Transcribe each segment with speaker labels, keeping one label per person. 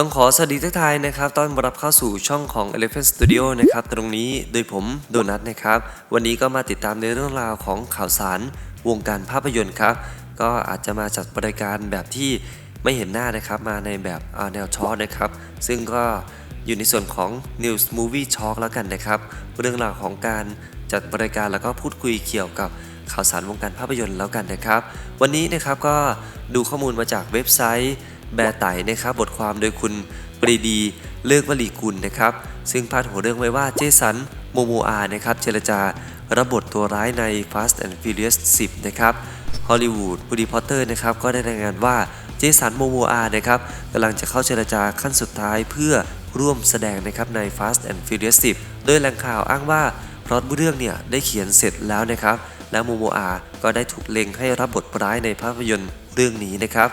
Speaker 1: ต้องขอสวัสดีทักทายนะครับ ต้อนรับเข้าสู่ช่องของ Elephant Studio นะครับ ตรงนี้โดยผมโดนัทนะครับ วันนี้ก็มาติดตามในเรื่องราวของข่าวสารวงการภาพยนตร์ครับ ก็อาจจะมาจัดรายการแบบที่ไม่เห็นหน้านะครับ มาในแบบแนวช็อตนะครับ ซึ่งก็อยู่ในส่วนของ News Movie Talk แล้วกันนะครับ เรื่องราวของการจัดรายการแล้วก็พูดคุยเกี่ยวกับข่าวสารวงการภาพยนตร์แล้วกันนะครับ วันนี้นะครับก็ดูข้อมูลมาจากเว็บไซต์ แบร์ไตนะครับบทความโดยคุณปรีดีเลิกวลีกุลนะครับ ซึ่งพาดหัวเรื่องไว้ว่าเจสันโมโมอานะครับเจรจารับบทตัวร้ายใน Fast and Furious 10 นะครับฮอลลีวูดบูดีพอตเตอร์นะครับก็ได้รายงานว่าเจสันโมโมอานะครับกำลังจะเข้าเจรจาขั้นสุดท้ายเพื่อร่วมแสดงนะครับใน Fast and Furious 10 โดยแหล่งข่าวอ้างว่าพล็อตเรื่องเนี่ยได้เขียนเสร็จแล้วนะครับ และโมโมอาก็ได้ถูกเล็งให้รับบทร้ายในภาพยนตร์เรื่องนี้นะครับ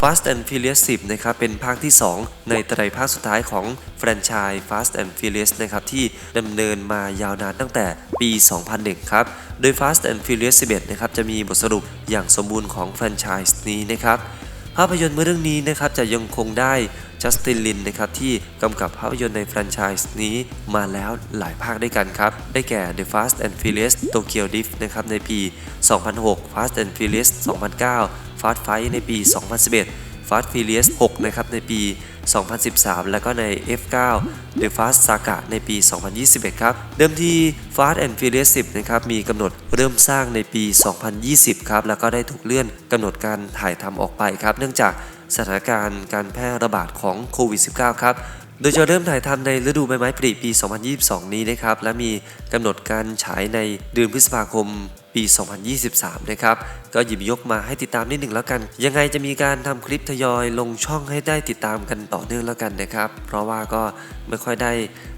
Speaker 1: Fast and Furious 10 นะครับ เป็นภาคที่ 2 ในไตรภาคสุดท้ายของแฟรนไชส์ Fast and Furious นะครับ ที่ดำเนินมายาวนานตั้งแต่ปี 2001 ครับ โดย Fast and Furious 11 นะครับ จะมีบทสรุปอย่างสมบูรณ์ของแฟรนไชส์นี้นะครับภาพยนตร์เรื่องนี้นะครับจะยังคงได้จัสตินลินนะครับที่กำกับภาพยนตร์ในแฟรนไชส์นี้มาแล้วหลายภาคด้วยกันครับ ได้แก่ The Fast and Furious Tokyo Drift นะครับในปี 2006 Fast and Furious 2009 Fast Fight ในปี 2011 Fast Furious 6 นะครับในปี 2013 แล้วก็ใน F9 The Fast Saga ในปี 2021 ครับ เดิมที Fast and Furious 10 นะครับ มีกำหนดเริ่มสร้างในปี 2020 ครับ แล้วก็ได้ถูกเลื่อนกำหนดการถ่ายทำออกไปครับ เนื่องจากสถานการณ์การแพร่ระบาดของโควิด -19 ครับ โดยจะเริ่มถ่ายทำในฤดูใบไม้ผลิปี 2022 นี้นะครับ และมีกำหนดการฉายในเดือนพฤษภาคมปี 2023 นะครับ ก็หยิบยกมาให้ติดตามนิดหนึ่งแล้วกัน ยังไงจะมีการทำคลิปทยอยลงช่องให้ได้ติดตามกันต่อเนื่องแล้วกันนะครับ เพราะว่าก็ไม่ค่อยได้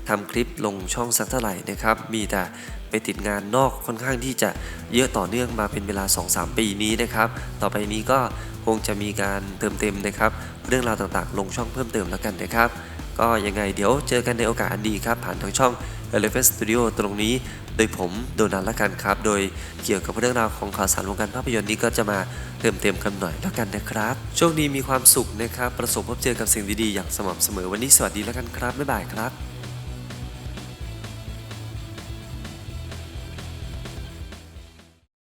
Speaker 1: ทำคลิปลงช่องสักเท่าไหร่นะครับ มีแต่ไปติดงานนอกค่อนข้างที่จะเยอะต่อเนื่องมาเป็นเวลา 2-3 ปีนี้นะครับ ต่อไปนี้ก็คงจะมีการเติมเต็มนะครับ เรื่องราวต่างๆ ลงช่องเพิ่มเติมแล้วกันนะครับ ก็ยังไงเดี๋ยวเจอกันในโอกาสอันดีครับ ผ่านทางช่อง Elephant Studio ตรงนี้ โดยผมโดนัทละกันครับ โดยเกี่ยวกับเรื่องราวของข่าวสารวงการภาพยนตร์นี้ก็จะมาเติมเต็มกันหน่อยแล้วกันนะครับ ช่วงนี้มีความสุขนะครับ ประสบพบเจอกับสิ่งดีๆอย่างสม่ำเสมอวันนี้สวัสดีแล้วกันครับบ๊ายบายครับ